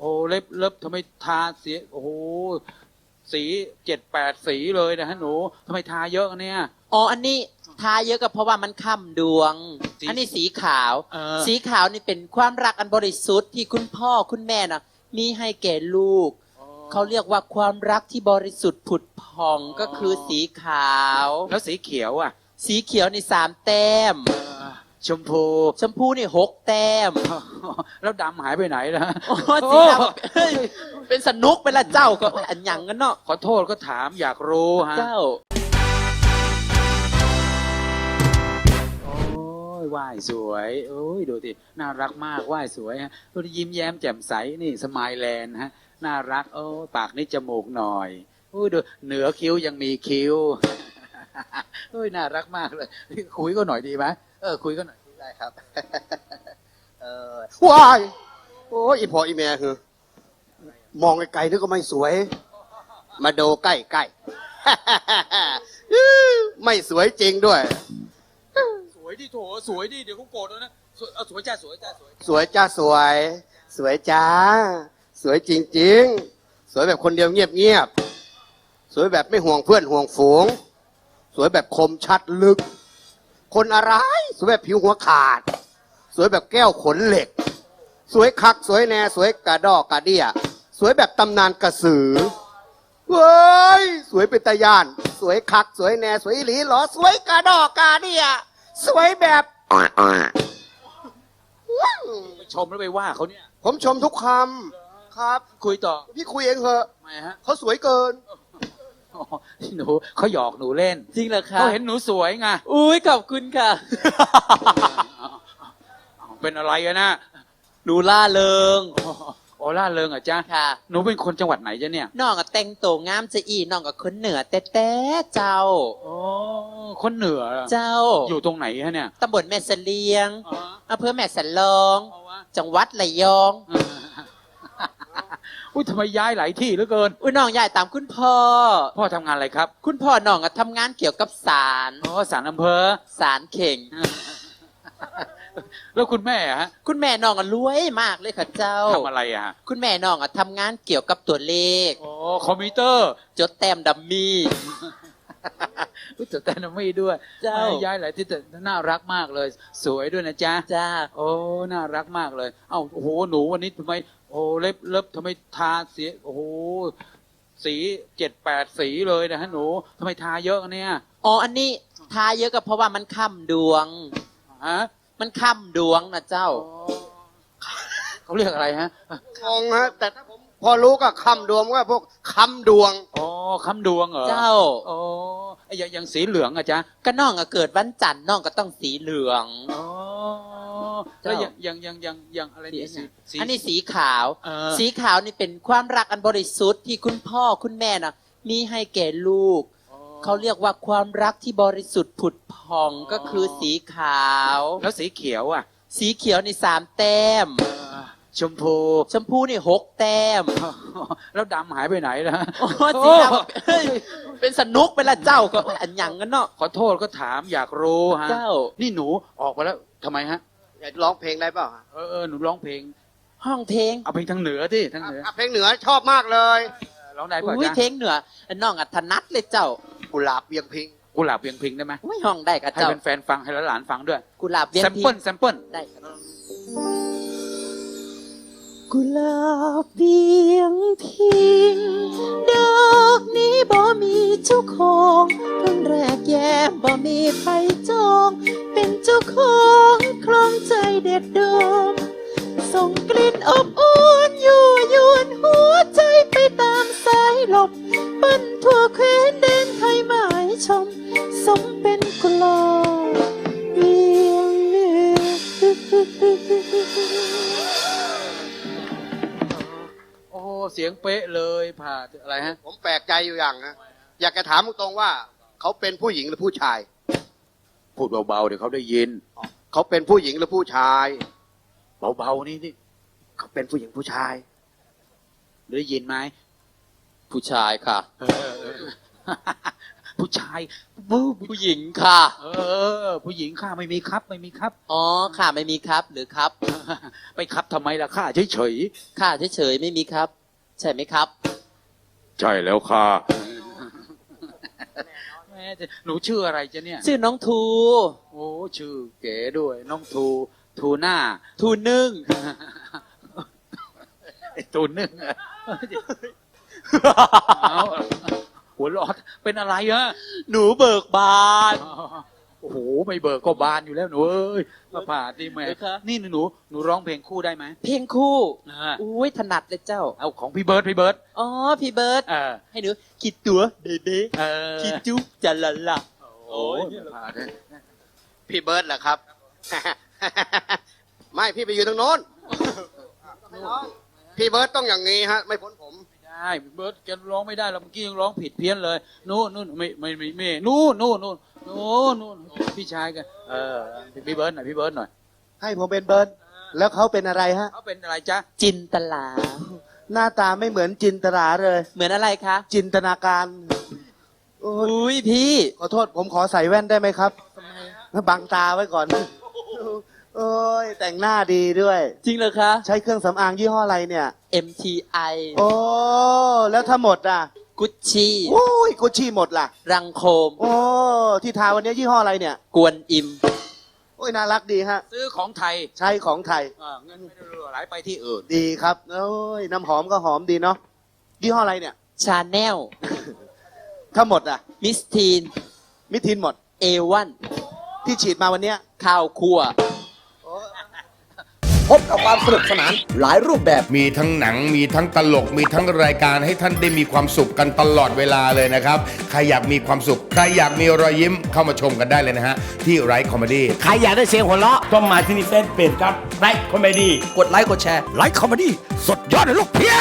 โอ้เล็บเล็บทำไมทาเสียโอ้โหสีเจ็ดแปดสีเลยนะฮะหนูทำไมทาเยอะเนี่ย อ๋อ อันนี้ทาเยอะก็เพราะว่ามันค่ำดวง สีอันนี้สีขาว เออ สีขาวนี่เป็นความรักอันบริสุทธิ์ที่คุณพ่อคุณแม่น่ะมีให้แก่ลูก เขาเรียกว่าความรักที่บริสุทธิ์ผุดผ่องก็คือสีขาว แล้วสีเขียวอะ สีเขียวนี่สามแต้ม เออ ชมพู ชมพูนี่หกแต้ม แล้วดำหายไปไหนล่ะโอ้สีดำเฮ้ยเป็นสนุกไปละเจ้าก็อันหยังกันเนาะ ขอโทษก็ถามอยากรู้ฮะ เจ้า โอ้ยว่ายสวย โอ้ยดูสิน่ารักมากว่ายสวยฮะดูดิยิ้มแย้มแจ่มใสนี่สมายแลนด์ฮะ น่ารักโอ้ยปากนี่จมูกหน่อยโอ้ยดูเหนือคิ้วยังมีคิ้วโอ้ยน่ารักมากเลย คุยก็หน่อยดีไหม เออ คุยก็หน่อยได้ครับ เออว้ายโอ้ยอีพออีแม่คือ มองไกลๆนึกก็ไม่สวย มาดูใกล้ๆไม่สวยจริงด้วย สวยดิโถสวยดิเดี๋ยวเขาโกรธแล้วนะสวยเอาสวยจ้าสวยจ้าสวยสวยจ้าสวย สวยจ้า สวยจริง ๆ สวยแบบคนเดียวเงียบๆสวยแบบไม่ห่วงเพื่อนห่วงฝูง สวยแบบคมชัดลึก คนอะไร สวยแบบผิวหัวขาด สวยแบบแก้วขนเหล็ก สวยคักสวยแน่สวยกระดอกกระเดียสวยแบบตำนานกระสือเว้ยสวยเป็นตะยาน สวยคักสวยแน่สวยอีหลีเหรอสวยกระดอกกระเดียสวยแบบไปชมแล้วไปว่าเขาเนี่ย ผมชมทุกคำครับ คุยต่อ พี่คุยเองเถอะทำไมฮะ เขาสวยเกินอ๋อ หนูเขาหยอกหนูเล่นจริงเหรอคะเขาเห็นหนูสวยไงอุ้ยขอบคุณค่ะ เป็นอะไรกันนะหนูล่าเริงโอล่าเริงเหรอะจ๊ะค่ะ หนูเป็นคนจังหวัดไหนจ๊ะเนี่ยน้องก็แต่งตัวงามจะอีน้องก็คนเหนือแต่แต่เจ้าโอ้คนเหนือเหรอเจ้า อยู่ตรงไหนฮะเนี่ยตำบลแม่เสลียงอ๋ออำเภอแม่สันลองเอาวะจังหวัดระยอง อุ้ยทำไมย้ายหลายที่เหลือเกิน อุ้ยน้องยายตามคุณพ่อ พ่อทำงานอะไรครับคุณพ่อน้องก็ทำงานเกี่ยวกับสารอ๋อสารอำเภอ สารเข่ง แล้วคุณแม่อะฮะคุณแม่น้องก็รวยมากเลยค่ะเจ้า ทำอะไรอะฮะคุณแม่น้องก็ทำงานเกี่ยวกับตัวเลขโอ้คอมพิวเตอร์ จดแต้มดัมมี่ อุ้ยแต่แต่ไม่ด้วยเจ้า ไม่ย้ายหลายที่แต่น่ารักมากเลย สวยด้วยนะจ๊ะ จ้า โอ้ น่ารักมากเลย เอ้า โอ้โห หนูวันนี้ทำไม โอ้เล็บเล็บทำไมทาเสียโอ้โหสีเจ็ดแปดสีเลยนะฮะหนูทำไมทาเยอะเนี่ยอ๋ออันนี้ทาเยอะก็เพราะว่ามันค่ำดวงฮะมันค่ำดวงนะเจ้า เขาเรียกอะไรฮะงงฮะแต่ถ้าผมพอรู้ก็คำดวงว่าพวกคำดวงอ๋อคำดวงเหรอเจ้าอ๋อไอ้อย่างอย่างสีเหลืองอะจ๊ะก็น้องก็เกิดวันจันทร์น้องก็ต้องสีเหลืองอ๋อเจ้า แล้วอย่างอย่างอย่างอย่างอย่างอะไรเนี่ยสีสี อันนี้สีขาว เออ สีขาวนี่เป็นความรักอันบริสุทธิ์ที่คุณพ่อคุณแม่น่ะมีให้แก่ลูก อ๋อเขาเรียกว่าความรักที่บริสุทธิ์ผุดผ่องก็คือสีขาว แล้วสีเขียวอะสีเขียวนี่สามแต้ม เออชมพู ชมพูนี่หกแต้มแล้วดำหายไปไหนล่ะ โอ้สีดำเฮ้ยเป็นสนุกไปละเจ้าก็อันหยังกันเนาะขอโทษก็ถามอยากรู้ฮะ เจ้า นี่หนูออกไปแล้วทำไมฮะ อยากร้องเพลงได้เปล่าฮะเออเออหนูร้องเพลง ห้องเพลงเอาเพลงทางเหนือที่ทางเหนืออะเพลงเหนือชอบมากเลยเออร้องได้ป่ะอุ้ยจ๊ะเพลงเหนือน้องอัธนัดเลยเจ้ากุหลาบเวียงพิงกุหลาบเพียงพิงได้ไหมไม่ห้องได้กับให้เจ้าแฟนๆฟังให้หลานๆฟังด้วยกุหลาบเวียงแซมพิเปิลงแซมเปิลได้กุหลาบเวียงพิงดอกนี้บ่มีเจ้าของเพิ่งแรกแย้มบ่มีใครจอง เป็นเจ้าของคลองใจ เด็ดดม ส่งกลิ่นอบอุ่นยั่วยวนหัวใจไปตามสายลมเปิ้นทั่วแคว้นแดนไทยหมายชม สมเป็นกุหลาบเวียงเหนือโอ้เสียงเป๊ะเลยผ่าอะไรฮะ ผมแปลกใจอยู่อย่างนะ อยากจะถามตรงๆว่า เขาเป็นผู้หญิงหรือผู้ชาย พูดเบาๆเดี๋ยวเขาได้ยิน เขาเป็นผู้หญิงหรือผู้ชาย เบาๆนี่นี่เขาเป็นผู้หญิงผู้ชายได้ยินไหมผู้ชายค่ะเออเออผู้ชายบู๊ผู้หญิงค่ะ เออ ผู้หญิงข้าไม่มีครับ ไม่มีครับ อ๋อค่ะไม่มีครับหรือครับไปครับทำไมล่ะข้าเฉยค่ะเฉยๆไม่มีครับ ใช่ไหมครับๆใช่แล้วค่ะแม่จะหนูชื่ออะไรจ๊ะเนี่ย ชื่อน้องทู โอ้ชื่อเก๋ด้วย น้องทูทูหน้า ทูนึ่งไอ้ตูนนึ่งอะเอาหัวเรอดเป็นอะไรอะหนูเบิกบานโอ้โห ไม่เบิกก็บานอยู่แล้วหนูเอ้ยมาผ่าที่แม่เหรอคะ นี่หนูหนูร้องเพลงคู่ได้ไหมเพลงคู่อ่าอุ้ยถนัดเลยเจ้า เอาของพี่เบิร์ดพี่เบิร์ดอ๋อ พี่เบิร์ดเออให้หนูคิดตัวเบเบ้เออคิดจุ๊บจะละละ โอ้ยมาผ่าเลยพี่เบิร์ดเหรอครับ ไม่พี่ไปอยู่ตรงโน้น พี่เบิร์ดต้องอย่างนี้ฮะ ไม่พ้นผม ไม่ได้พี่เบิร์ดแกร้องไม่ได้เราเมื่อกี้ยังร้องผิดเพี้ยนเลย นู่นนู่นไม่ไม่ไม่ไม่นู่นนู่นนู่นนู่นนู่นพี่ชายกันเออพี่เบิร์ดหน่อยพี่เบิร์ดหน่อย ให้ผมเป็นเบิร์ดแล้วเขาเป็นอะไรฮะเขาเป็นอะไรจ๊ะจินตลา หน้าตาไม่เหมือนจินตราเลย เหมือนอะไรคะ จินตนาการโอ้ยอุ้ยพี่ ขอโทษผมขอใส่แว่นได้ไหมครับบังตาไว้ก่อน โอ้ยแต่งหน้าดีด้วย จริงเหรอคะ ใช้เครื่องสำอางยี่ห้ออะไรเนี่ย MTI โอ้แล้วถ้าหมดอะกุชชี่โอ้ยกุชชี่หมดล่ะ รังโคม โอ้ที่ทาวันนี้ยี่ห้ออะไรเนี่ยกวนอิม โอ้ยน่ารักดีฮะ ซื้อของไทยใช้ของไทยอ่าเงินไม่ได้รั่วไหลไปที่อื่น ดีครับโอ้ยน้ำหอมก็หอมดีเนาะยี่ห้ออะไรเนี่ย ชาแนลถ้าหมดอะ มิสทีนมิทินหมด เอวันที่ฉีดมาวันเนี้ยข้าวคั่ว พบกับความสนุกสนานหลายรูปแบบ มีทั้งหนังมีทั้งตลก มีทั้งรายการให้ท่านได้มีความสุขกันตลอดเวลาเลยนะครับ ใครอยากมีความสุข ใครอยากมีรอยยิ้มเข้ามาชมกันได้เลยนะฮะ ที่ไรคอมเมดี้ใครอยากได้เสียงหัวเราะ ต้องมาที่นี่เฟซเพจครับไลค์คอมเมดี้กดไลค์กดแชร์ไลค์คอมเมดี้สดยอดเลยลูกเพีย